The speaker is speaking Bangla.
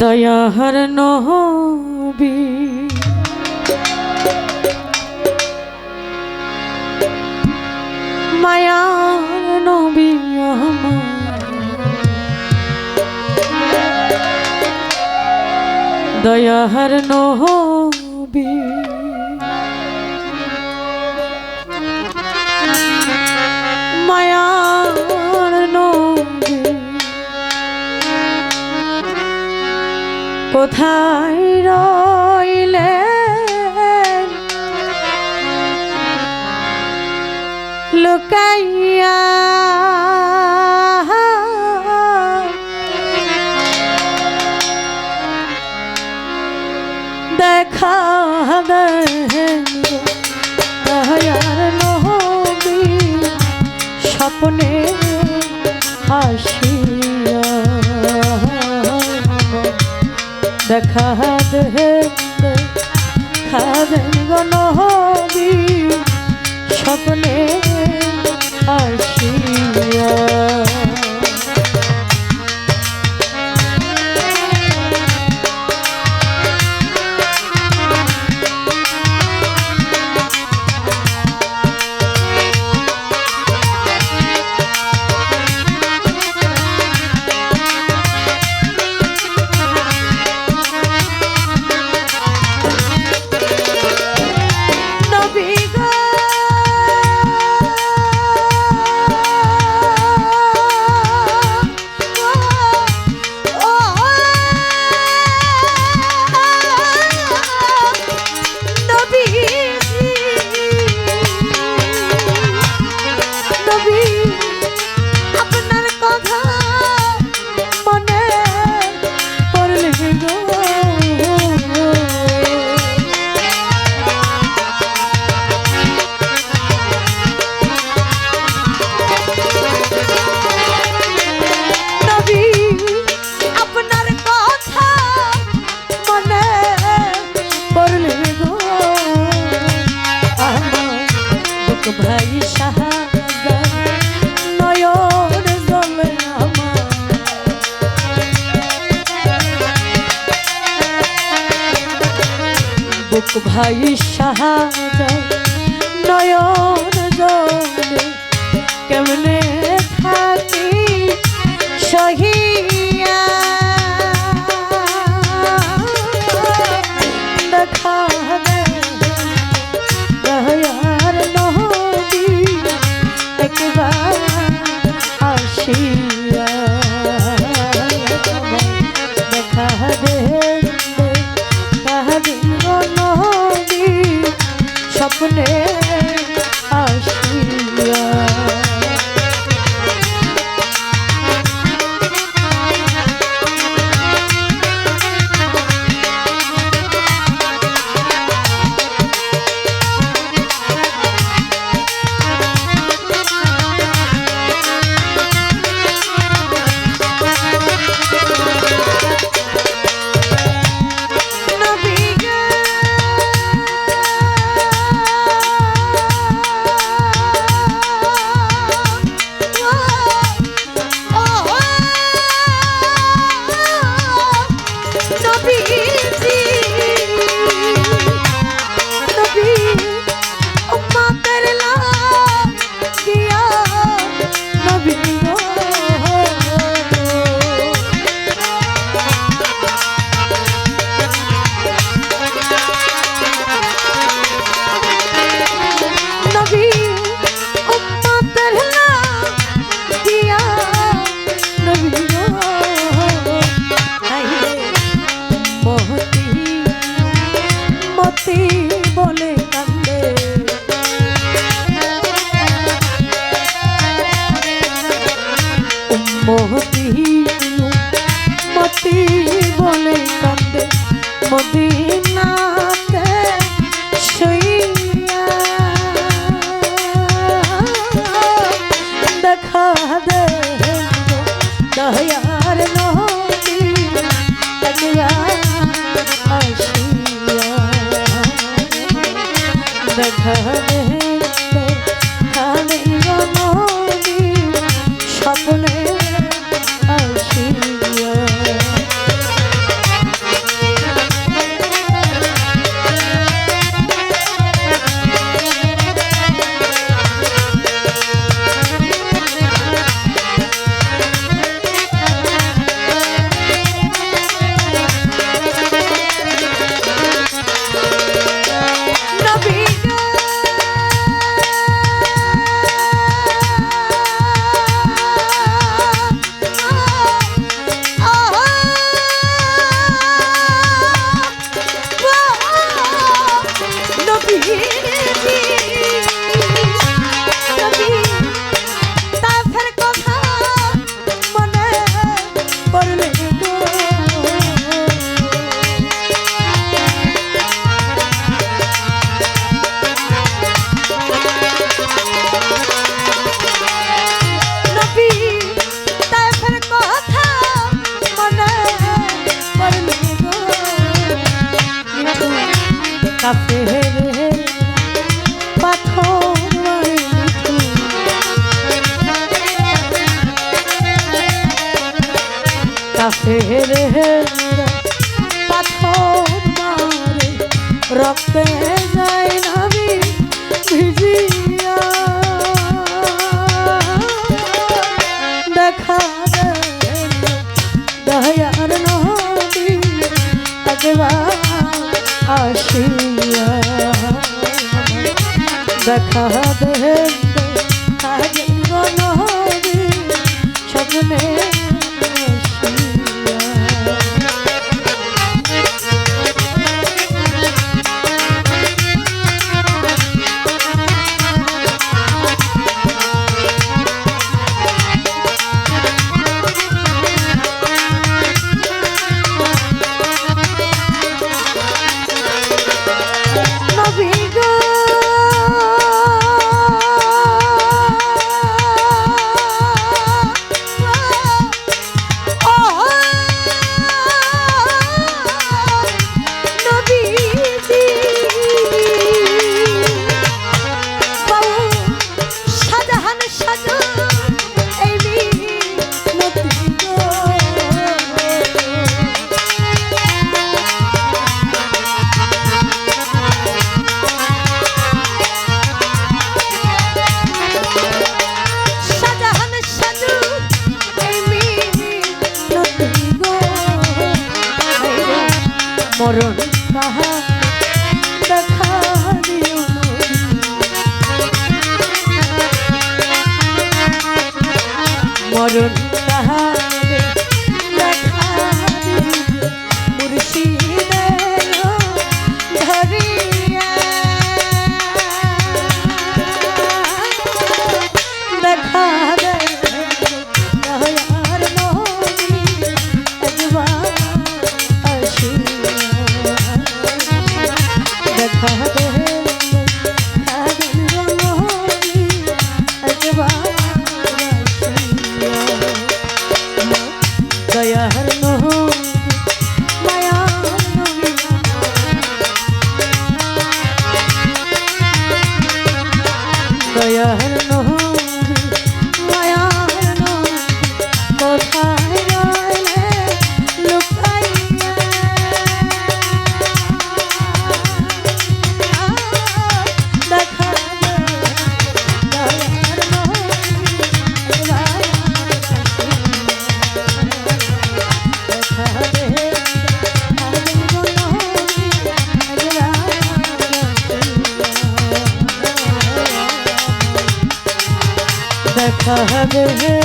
দয়াহর নহবি মায়ার নবী দয়াহর নহবি কোথায় রইলে? লোকাইয়া ভাই সাহা নয়ন জমে আমার। বুক ভাই সাহা নয়ন জমে কেমনে মতি বলে কান্দে মদিনা রক্তে যায় নামি ভিজিয়া। দেখা দয়ার নদী আগবা আসিয়া। দেখা দেয় মরণ তাহা মরণ दया দেবে